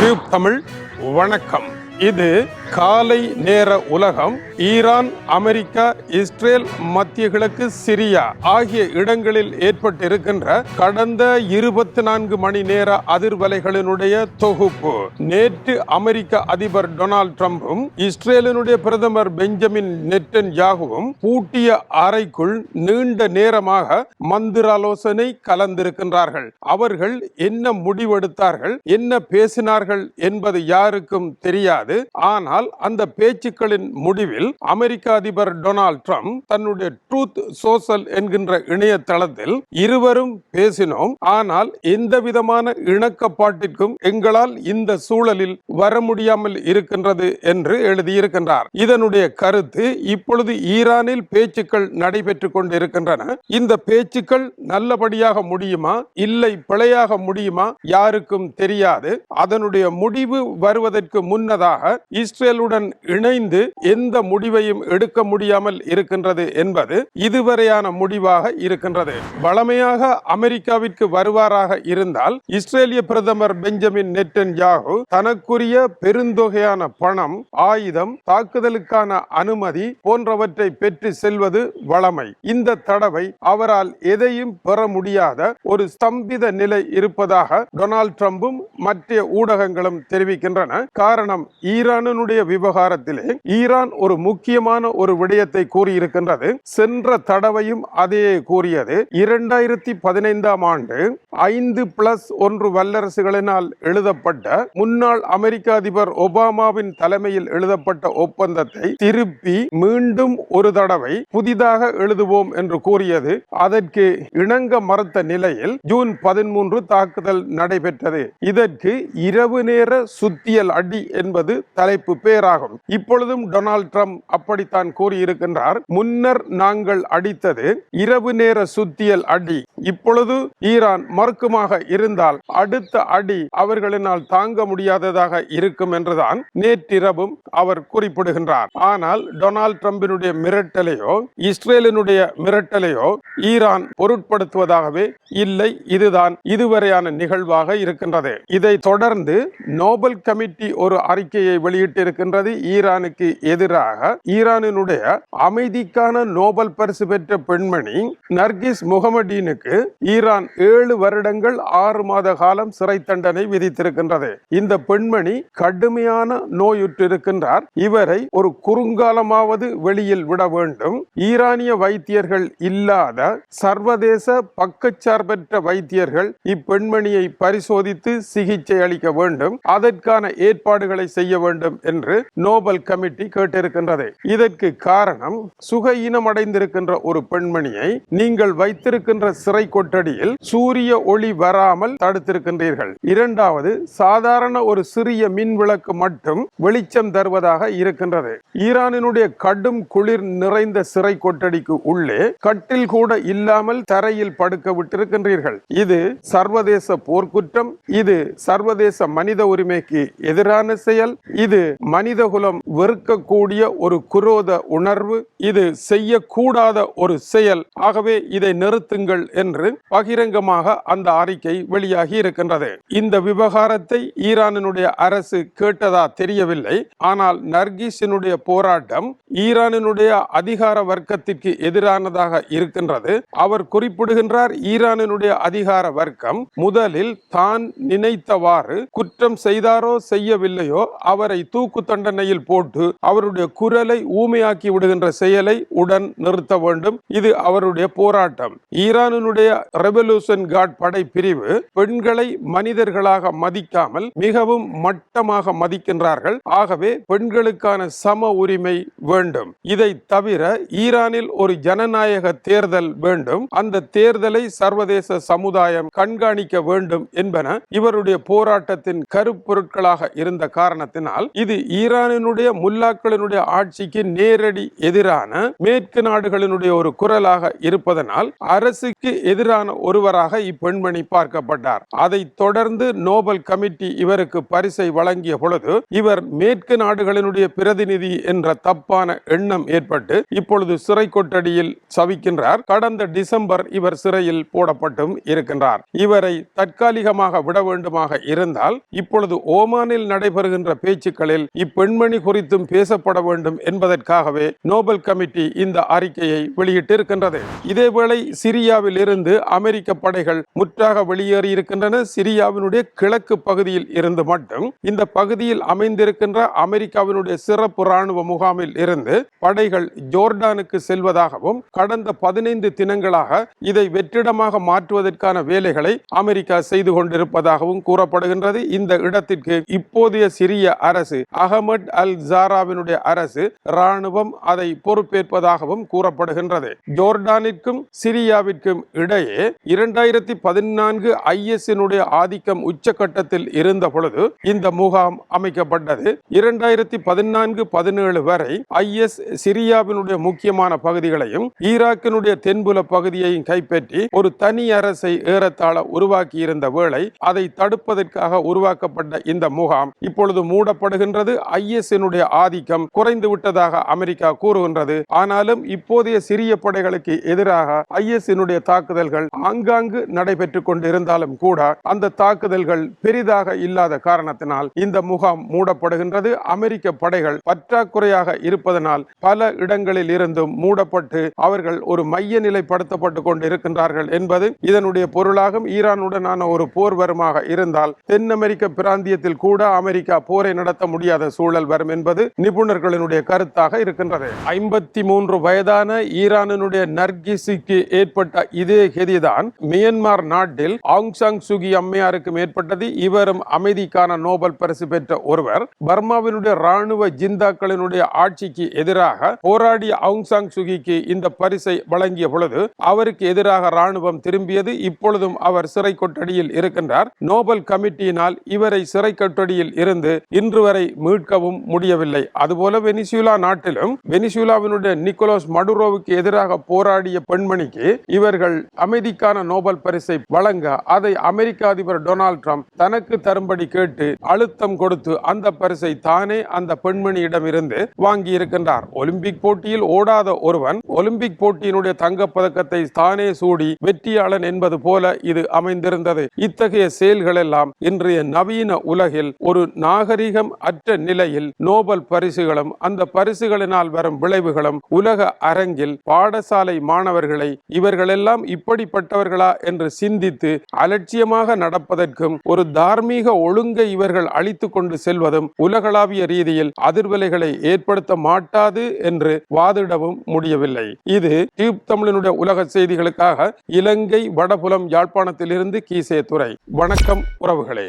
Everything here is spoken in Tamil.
டியூப் தமிழ் வணக்கம். இது காலை நேர உலகம் ஈரான் அமெரிக்கா இஸ்ரேல் மத்திய கிழக்கு சிரியா ஆகிய இடங்களில் ஏற்பட்டிருக்கின்ற கடந்த இருபத்தி நான்கு மணி நேர அதிர்வலைகளினுடைய தொகுப்பு. நேற்று அமெரிக்க அதிபர் டொனால்ட் ட்ரம்பும் இஸ்ரேலினுடைய பிரதமர் பெஞ்சமின் நெட்டன் யாகுவும் பூட்டிய அறைக்குள் நீண்ட நேரமாக மந்திராலோசனை கலந்திருக்கின்றார்கள். அவர்கள் என்ன முடிவெடுத்தார்கள் என்ன பேசினார்கள் என்பது யாருக்கும் தெரியாது. ஆனால் அந்த பேச்சுக்களின் முடிவில் அமெரிக்க அதிபர் டொனால்ட் ட்ரம்ப் தன்னுடைய ட்ரூத் சோசல் என்கின்ற இணையதளத்தில் இருவரும் பேசினோம். ஆனால் எந்த விதமான இணக்கப்பாட்டிற்கும் எங்களால் இந்த சூழலில் வர முடியாமல் இருக்கின்றது என்று எழுதியிருக்கின்றார். இதனுடைய கருத்து இப்பொழுது ஈரானில் பேச்சுக்கள் நடைபெற்றுக் கொண்டிருக்கின்றன. இந்த பேச்சுக்கள் நல்லபடியாக முடியுமா? இல்லை பிழையாக முடியுமா? யாருக்கும் தெரியாது. அதனுடைய முடிவு வருவதற்கு முன்னதாக இஸ்ரேலுடன் இணைந்து எந்த முடிவையும் எடுக்க முடியாமல் இருக்கின்றது என்பது இதுவரையான முடிவாக இருக்கின்றது. வளமையாக அமெரிக்காவிற்கு வருவாராக இருந்தால் இஸ்ரேலிய பிரதமர் பெஞ்சமின் நெட்டன் யாகு தனக்குரிய பெருந்தொகையான பணம் ஆயுதம் தாக்குதலுக்கான அனுமதி போன்றவற்றை பெற்று செல்வது வளமை. இந்த தடவை அவரால் எதையும் பெற முடியாத ஒரு ஸ்தம்பித நிலை இருப்பதாக டொனால்ட் ட்ரம்பும் மற்ற ஊடகங்களும் தெரிவிக்கின்றன. காரணம் ஈரானுடைய விவகாரத்திலே ஈரான் ஒரு முக்கியமான ஒரு விடயத்தை கூறியிருக்கின்றது. சென்ற தடவையும் அதையே கூறியது. இரண்டாயிரத்தி பதினைந்தாம் ஆண்டு ஐந்து பிளஸ் ஒன்று வல்லரசுகளினால் எழுதப்பட்ட முன்னாள் அமெரிக்க அதிபர் ஒபாமாவின் தலைமையில் எழுதப்பட்ட ஒப்பந்தத்தை திருப்பி மீண்டும் ஒரு தடவை புதிதாக எழுதுவோம் என்று கூறியது. அதற்கு இணங்க மறுத்த நிலையில் ஜூன் பதிமூன்று தாக்குதல் நடைபெற்றது. இதற்கு இரவு நேர சுத்தியல் அடி என்பது தலைப்பு பேராகும். இப்பொழுதும் டொனால்ட் ட்ரம்ப் அப்படித்தான் கூறியிருக்கின்றார். முன்னர் நாங்கள் அடித்தது இரவு நேர சுத்தியல் அடி. இப்பொழுது ஈரான் மறுக்குமாக இருந்தால் அடுத்த அடி அவர்களினால் தாங்க முடியாததாக இருக்கும் என்றுதான் நேற்றிரவும் அவர் குறிப்பிடுகின்றார். ஆனால் டொனால்ட் ட்ரம்பினுடைய மிரட்டலையோ இஸ்ரேலினுடைய மிரட்டலையோ ஈரான் பொருட்படுத்துவதாகவே இல்லை. இதுதான் இதுவரையான நிகழ்வாக இருக்கின்றது. இதை தொடர்ந்து நோபல் கமிட்டி ஒரு அறிக்கையை இருக்கின்றது ஈரானுக்கு எதிராக. ஈரானினுடைய அமைதிக்கான நோபல் பரிசு பெற்ற பெண்மணி நர்கிஸ் முகமடீனுக்கு ஈரான் ஏழு வருடங்கள் ஆறு மாத காலம் சிறை தண்டனை விதித்திருக்கின்றது. இந்த பெண்மணி கடுமையான நோயுற்றிருக்கின்றார். இவரை ஒரு குறுங்காலமாவது வெளியில் விட வேண்டும். ஈரானிய வைத்தியர்கள் இல்லாத சர்வதேச பக்கச்சார்பற்ற வைத்தியர்கள் இப்பெண்மணியை பரிசோதித்து சிகிச்சை அளிக்க வேண்டும். அதற்கான ஏற்பாடுகளை செய்ய வேண்டும் என்று என்று நோபல் கமிட்டி கேட்டிருக்கின்றது. இதற்கு காரணம் சுக அடைந்திருக்கின்ற ஒரு பெண்மணியை நீங்கள் வைத்திருக்கின்ற சிறை கொட்டடியில் சூரிய ஒளி வராமல் தடுத்திருக்கின்றீர்கள். இரண்டாவது சாதாரண ஒரு சிறிய மின் விளக்கு மட்டும் வெளிச்சம் தருவதாக இருக்கின்றது. ஈரானினுடைய கடும் குளிர் நிறைந்த சிறை கொட்டடிக்கு உள்ளே கட்டில் கூட இல்லாமல் தரையில் படுக்க விட்டிருக்கின்றீர்கள். இது சர்வதேச போர்க்குற்றம் இது சர்வதேச மனித உரிமைக்கு எதிரான செயல் இது மனிதகுலம் வெறுக்கக்கூடிய ஒரு குரோத உணர்வு இது செய்யக்கூடாத ஒரு செயல். ஆகவே இதை நிறுத்துங்கள் என்று பகிரங்கமாக அந்த அறிக்கை வெளியாகி இருக்கின்றது. இந்த விவகாரத்தை ஈரானினுடைய அரசு கேட்டதா தெரியவில்லை. ஆனால் நர்கீஸினுடைய போராட்டம் ஈரானினுடைய அதிகார வர்க்கத்திற்கு எதிரானதாக இருக்கின்றது. அவர் குறிப்பிடுகின்றார் ஈரானினுடைய அதிகார வர்க்கம் முதலில் தான் நினைத்தவாறு குற்றம் செய்தாரோ செய்யவில்லையோ அவரை தூக்கு தூக்கு தண்டனையில் போட்டு அவருடைய குரலை ஊமையாக்கி விடுகின்ற செயலை உடன் நிறுத்த வேண்டும். இது அவருடைய போராட்டம். ஈரானினுடைய ரெவல்யூஷன் கார்ட் படை பிரிவு பெண்களை மனிதர்களாக மதிக்காமல் மிகவும் மட்டமாக மதிக்கின்றார்கள். ஆகவே பெண்களுக்கான சம உரிமை வேண்டும். இதை தவிர ஈரானில் ஒரு ஜனநாயக தேர்தல் வேண்டும். அந்த தேர்தலை சர்வதேச சமுதாயம் கண்காணிக்க வேண்டும் என்பன இவருடைய போராட்டத்தின் கருப்பொருட்களாக இருந்த காரணத்தினால் இது ஈரானினுடைய முல்லாக்களினுடைய ஆட்சிக்கு நேரடி எதிரான மேற்கு நாடுகளினுடைய ஒரு குரலாக இருப்பதனால் அரசுக்கு எதிரான ஒருவராக இப்பெண்மணி பார்க்கப்பட்டார். அதை தொடர்ந்து நோபல் கமிட்டி இவருக்கு பரிசை வழங்கிய பொழுது இவர் மேற்கு நாடுகளினுடைய பிரதிநிதி என்ற தப்பான எண்ணம் ஏற்பட்டு இப்பொழுது சிறை கொட்டடியில் சவிக்கின்றார். கடந்த டிசம்பர் இவர் சிறையில் போடப்பட்டும் இருக்கின்றார். இவரை தற்காலிகமாக விட வேண்டுமாக இருந்தால் இப்பொழுது ஓமானில் நடைபெறுகின்ற பேச்சுக்களில் இப்பெண்மணி குறித்தும் பேசப்பட வேண்டும் என்பதற்காகவே நோபல் கமிட்டி இந்த அறிக்கையை வெளியிட்டிருக்கின்றது. இதேவேளை சிரியாவில் இருந்து அமெரிக்க படைகள் முற்றாக வெளியேறி இருக்கின்றன சிரியாவினுடைய கிழக்கு பகுதியில் இருந்து மட்டும் இந்த பகுதியில் அமைந்திருக்கின்ற அமெரிக்காவினுடைய சிறப்பு ராணுவ முகாமில் இருந்து படைகள் ஜோர்டானுக்கு செல்வதாகவும் கடந்த பதினைந்து தினங்களாக இதை வெற்றிடமாக மாற்றுவதற்கான வேலைகளை அமெரிக்கா செய்து கொண்டிருப்பதாகவும் கூறப்படுகின்றது. இந்த இடத்திற்கு இப்போதைய சிரிய அரசு அகமட் அல் ஜாராவினுடைய அரசு ராணுவம் அதை பொறுப்பேற்பதாகவும் கூறப்படுகின்றது. ஜோர்டானிற்கும் சிரியாவிற்கும் இடையே இரண்டாயிரத்தி பதினான்கு ஐஎஸ்இனுடைய ஆதிக்கம் உச்சகட்டத்தில் இருந்த பொழுது இந்த முகாம் அமைக்கப்பட்டது. இரண்டாயிரத்தி பதினான்கு பதினேழு வரை ஐஎஸ் சிரியாவினுடைய முக்கியமான பகுதிகளையும் ஈராக்கினுடைய தென்புல பகுதியையும் கைப்பற்றி ஒரு தனி அரசை ஏறத்தாழ உருவாக்கி இருந்த வேளை அதை தடுப்பதற்காக உருவாக்கப்பட்ட இந்த முகாம் இப்பொழுது மூடப்படுகின்றது. ஐஎஸ்னுடைய ஆதிக்கம் குறைந்து விட்டதாக அமெரிக்கா கூறுகின்றது. ஆனாலும் இப்போதைய சிறிய படைகளுக்கு எதிராக ஐஎஸ்னுடைய தாக்குதல்கள் ஆங்காங்கு நடைபெற்றுக் கொண்டிருந்தாலும் கூட அந்த தாக்குதல்கள் பெரிதாக இல்லாத காரணத்தினால் இந்த முகாம் மூடப்படுகின்றது. அமெரிக்க படைகள் பற்றாக்குறையாக இருப்பதனால் பல இடங்களில் இருந்தும் மூடப்பட்டு அவர்கள் ஒரு மைய நிலைப்படுத்தப்பட்டு கொண்டு இருக்கின்றார்கள் என்பது இதனுடைய பொருளாகும். ஈரானுடனான ஒரு போர் வருமாக இருந்தால் தென் அமெரிக்க பிராந்தியத்தில் கூட அமெரிக்கா போரை நடத்த முடியாத சூழல் வரும் என்பது நிபுணர்களினுடைய கருத்தாக இருக்கின்றது. ஐம்பத்தி மூன்று வயதான ஈரானினுடைய நர்கிசிக்கு ஏற்பட்ட இதே கெதிதான் மியன்மார் நாட்டில் ஆங் சாங் சுகி அம்மையாருக்கும் ஏற்பட்டது. இவரும் அமைதிக்கான நோபல் பரிசு பெற்ற ஒருவர். பர்மாவினுடைய ராணுவ ஜிந்தாக்களினுடைய ஆட்சிக்கு எதிராக போராடிய ஆங் சாங் சுகிக்கு இந்த பரிசை வழங்கிய பொழுது அவருக்கு எதிராக ராணுவம் திரும்பியது. இப்பொழுதும் அவர் சிறை கொட்டடியில் இருக்கின்றார். நோபல் கமிட்டியினால் இவரை சிறை கொட்டடியில் இருந்து இன்று வரை மீட்கவும் முடியவில்லை. அதுபோல வெனிசுலா நாட்டிலும் வெனிசுலாவினுடைய நிக்கோலஸ் மடுரோவுக்கு எதிராக போராடிய பெண்மணிக்கு இவர்கள் அமைதிக்கான நோபல் பரிசை வழங்க அதை அமெரிக்க அதிபர் டொனால்ட் ட்ரம்ப் தனக்கு தரும்படி கேட்டு அழுத்தம் கொடுத்து அந்த பரிசை தானே அந்த பெண்மணியிடம் இருந்து வாங்கி இருக்கின்றார் ஒலிம்பிக் போட்டியில் ஓடாத ஒருவன் ஒலிம்பிக் போட்டியினுடைய தங்கப் பதக்கத்தை தானே சூடி வெற்றியாளன் என்பது போல இது அமைந்திருந்தது. இத்தகைய செயல்கள் எல்லாம் இன்றைய நவீன உலகில் ஒரு நாகரிகம் அற்ற நிலையில் நோபல் பரிசுகளும் அந்த பரிசுகளினால் வரும் விளைவுகளும் உலக அரங்கில் பாடசாலை மாணவர்களை இவர்களெல்லாம் இப்படிப்பட்டவர்களா என்று சிந்தித்து அலட்சியமாக நடப்பதற்கும் ஒரு தார்மீக ஒழுங்கை இவர்கள் அழித்து கொண்டு செல்வதும் உலகளாவிய ரீதியில் அதிர்வலைகளை ஏற்படுத்த மாட்டாது என்று வாதிடவும் முடியவில்லை. இது டியூப் தமிழனுடைய உலக செய்திகளுக்காக இலங்கை வடபுலம் யாழ்ப்பாணத்திலிருந்து கீசே துறை வணக்கம் உறவுகளே.